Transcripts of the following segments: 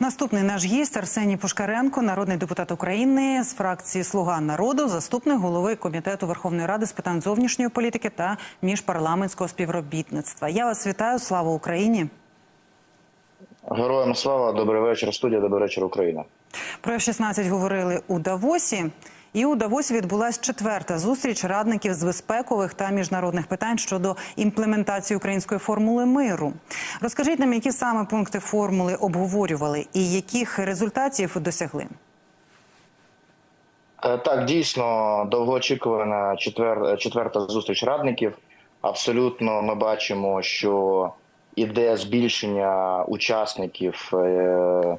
Наступний наш гість Арсеній Пушкаренко, народний депутат України з фракції Слуга народу, заступник голови комітету Верховної Ради з питань зовнішньої політики та міжпарламентського співробітництва. Я вас вітаю. Слава Україні! Героям слава, добрий вечір, студія, добрий вечір, Україна. Про F-16 говорили у Давосі. І у Давосі відбулася четверта зустріч радників з безпекових та міжнародних питань щодо імплементації української формули миру. Розкажіть нам, які саме пункти формули обговорювали і яких результатів досягли. Е, Так, дійсно, довгоочікувана четвер... четверта зустріч радників. Абсолютно, ми бачимо, що іде збільшення учасників е,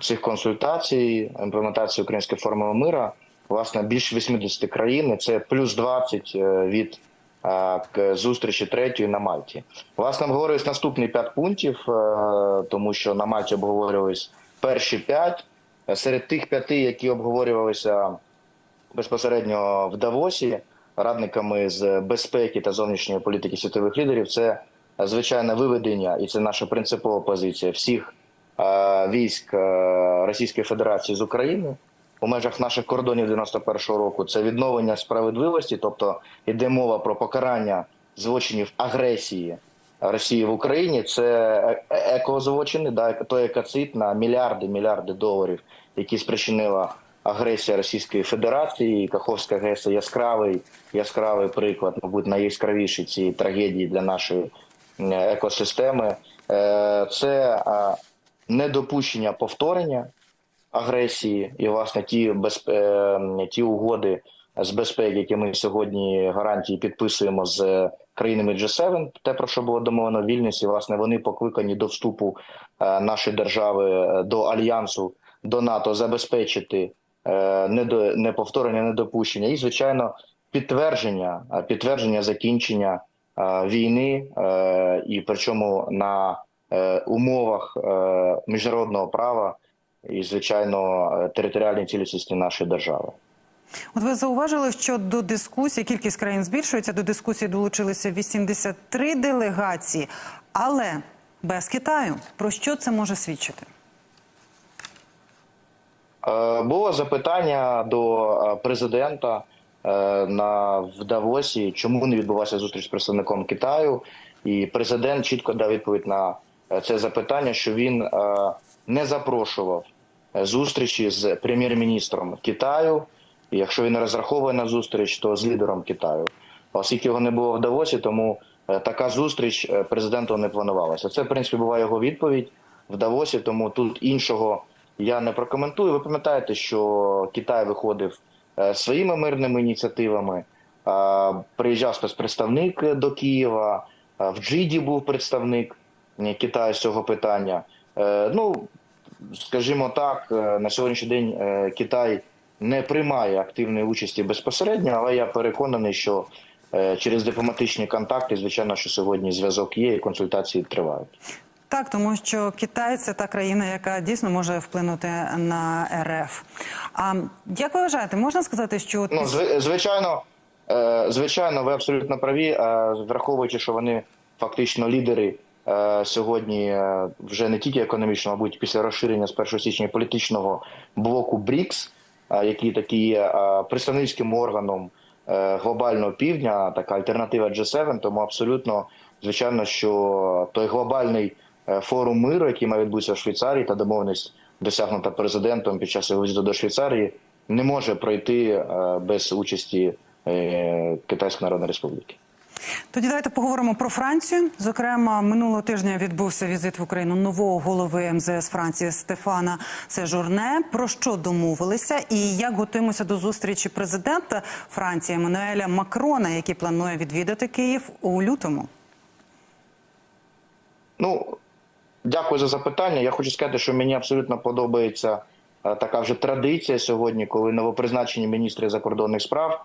цих консультацій, імплементації української формули мира. Власне, більш 80 країн. Це плюс 20 від е, зустрічі третьої на Мальті. Власне, обговорюють наступні п'ять пунктів, е, тому що на Мальті обговорювались перші п'ять. Серед тих п'яти, які обговорювалися безпосередньо в Давосі радниками з безпеки та зовнішньої політики світових лідерів, це звичайне виведення, і це наша принципова позиція всіх е, військ е, Російської Федерації з України у межах наших кордонів 91-го року. Це відновлення справедливості, тобто йде мова про покарання злочинів агресії Росії в Україні. Це е- е- екозлочини, да, той екоцид на мільярди мільярди доларів, які спричинила агресія Російської Федерації. Каховська ГЕС яскравий яскравий приклад, мабуть, найяскравіший цієї трагедії для нашої екосистеми. Е, Це недопущення повторення агресії і власне ті без е, ті угоди з безпеки, які ми сьогодні гарантії підписуємо з країнами G7, те про що було домовлено в Вільнюсі, власне, вони покликані до вступу е, нашої держави е, до альянсу до НАТО забезпечити е, неповторення, недопущення і звичайно підтвердження е, підтвердження закінчення е, війни, е, і причому на е, умовах е, міжнародного права і звичайно територіальній цілісності нашої держави. От ви зауважили, що до дискусії кількість країн збільшується. До дискусії долучилися 83 делегації, але без Китаю. Про що це може свідчити? Е, Було запитання до е, президента е, на в Давосі, чому не відбулася зустріч з представником Китаю, і президент чітко дав відповідь на це запитання, що він не запрошував зустрічі з прем'єр-міністром Китаю. І якщо він розраховує на зустріч, то з лідером Китаю. Оскільки його не було в Давосі, тому е, така зустріч е, президенту не планувалася. Це в принципі була його відповідь в Давосі, тому тут іншого я не прокоментую. Ви пам'ятаєте, що Китай виходив е, своїми мирними ініціативами. Приїжджав спецпредставник до Києва, в Джиді був представник Китаю з цього питання. Ну, скажімо так, е, на сьогоднішній день е, Китай не приймає активної участі безпосередньо, але я переконаний, що е, через дипломатичні контакти, звичайно, що сьогодні зв'язок є і консультації тривають. Так, тому що Китай це та країна, яка дійсно може вплинути на РФ. А як ви вважаєте, можна сказати, що Ну, зв- звичайно, звичайно, ви абсолютно праві, враховуючи, що вони фактично лідери сьогодні е, вже не тільки економічно, мабуть, після розширення з 1 січня політичного блоку БРІКС, е, який такий є е, представницьким органом е, глобального півдня, така альтернатива G7, тому абсолютно звичайно, що той глобальний е, форум миру, який має відбутися в Швейцарії, та домовленість досягнута президентом під час його візиту до Швейцарії, не може пройти е, без участі е, Китайської Народної Республіки. Тоді давайте поговоримо про Францію. Зокрема, минулого тижня відбувся візит в Україну нового голови МЗС Франції Стефана Сежурне. Про що домовилися і як готуємося до зустрічі президента Франції Еммануеля Макрона, який планує відвідати Київ у лютому? Ну, дякую за запитання. Я хочу сказати, що мені абсолютно подобається е, така вже традиція сьогодні, коли новопризначені міністри закордонних справ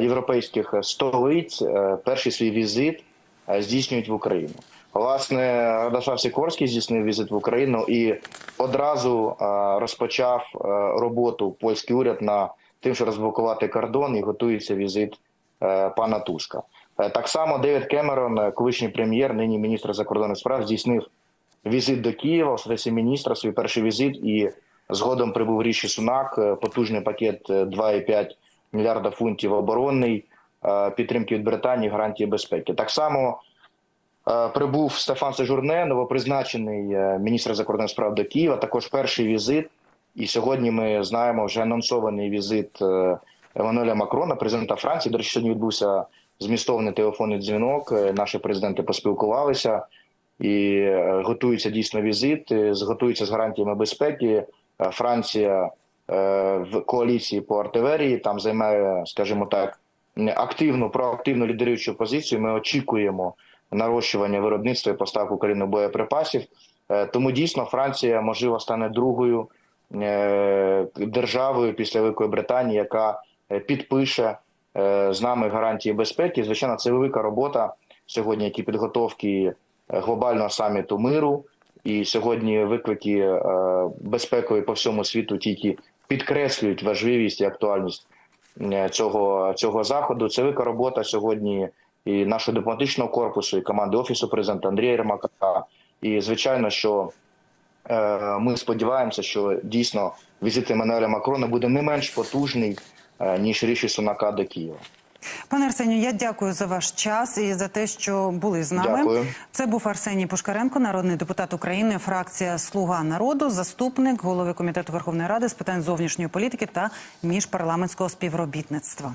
європейських столиць е, перший свій візит е, здійснюють в Україну. Власне, Радослав Сікорський здійснив візит в Україну і одразу е, розпочав е, роботу польський уряд на тим, що розблокувати кордон і готується візит е, пана Туска. Е, Так само Девід Кемерон, е, колишній прем'єр, нині міністр закордонних справ, здійснив візит до Києва, у статусі міністра, свій перший візит, і згодом прибув Ріші Сунак, е, потужний пакет е, 2,5 мільярда фунтів оборонний, е, підтримки від Британії, гарантії безпеки. Так само е, прибув Стефан Сежурне, новопризначений е, міністр закордонних справ до Києва. Також перший візит. І сьогодні ми знаємо вже анонсований візит Еммануеля Макрона, президента Франції. До речі, сьогодні відбувся змістовний телефонний дзвінок. Наші президенти поспілкувалися і готується дійсно візит. Зготується з гарантіями безпеки. Франція в коаліції по артилерії там займає, скажімо так, активну проактивну лідеруючу позицію. Ми очікуємо нарощування виробництва і поставок України боєприпасів. Е, Тому дійсно Франція можливо стане другою е, державою після Великої Британії, яка е, підпише е, з нами гарантії безпеки. Звичайно, це велика робота сьогодні, які підготовки е, глобального саміту миру. І сьогодні виклики е, безпекові по всьому світу тільки підкреслюють важливість і актуальність е, цього, цього заходу. Це велика робота сьогодні і нашого дипломатичного корпусу, і команди офісу президента Андрія Єрмака. І звичайно, що е, ми сподіваємося, що дійсно візит Еммануеля Макрона буде не менш потужний е, ніж ріші Сунака до Києва. Пане Арсенію, я дякую за ваш час і за те, що були з нами. Дякую. Це був Арсеній Пушкаренко, народний депутат України, фракція Слуга народу, заступник голови комітету Верховної Ради з питань зовнішньої політики та міжпарламентського співробітництва.